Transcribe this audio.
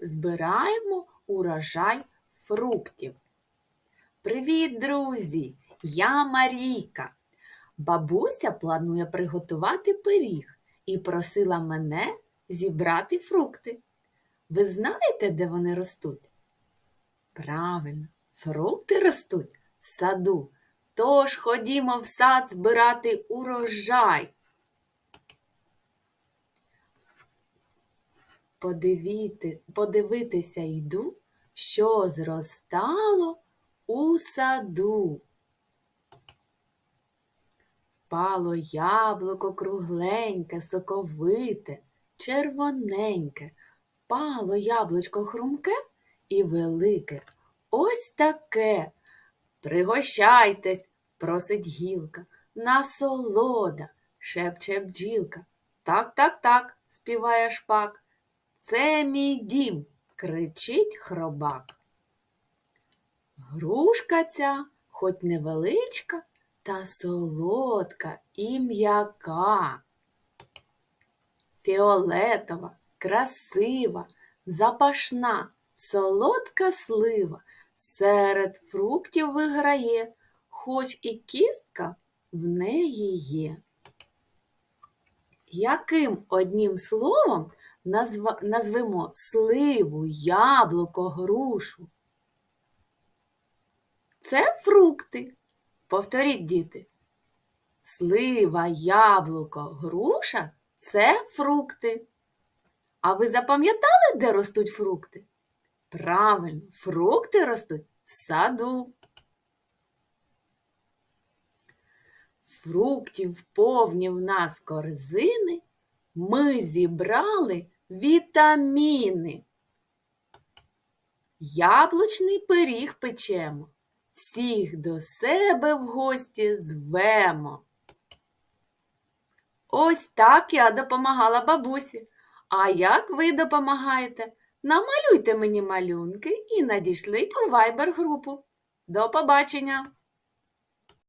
збираємо урожай фруктів. Привіт, друзі! Я Марійка. Бабуся планує приготувати пиріг і просила мене зібрати фрукти. Ви знаєте, де вони ростуть? Правильно, фрукти ростуть в саду. Тож ходімо в сад збирати урожай. Подивіти, подивитися йду, що зростало у саду. Впало яблуко кругленьке, соковите, червоненьке, впало яблучко хрумке і велике. Ось таке. Пригощайтесь, просить гілка, насолода, шепче бджілка. Так, так, так, співає шпак. Це мій дім, кричить хробак. Грушка ця, хоч невеличка, та солодка і м'яка. Фіолетова, красива, запашна, солодка слива серед фруктів виграє, хоч і кістка в неї є. Яким однім словом назва, назвемо сливу, яблуко, грушу? Це фрукти. Повторіть, діти. Слива, яблуко, груша це фрукти. А ви запам'ятали, де ростуть фрукти? Правильно, фрукти ростуть в саду. Фруктів повні в нас корзини, ми зібрали вітаміни. Яблучний пиріг печемо, всіх до себе в гості звемо. Ось так я допомагала бабусі. А як ви допомагаєте? Намалюйте мені малюнки і надішліть у Viber групу. До побачення!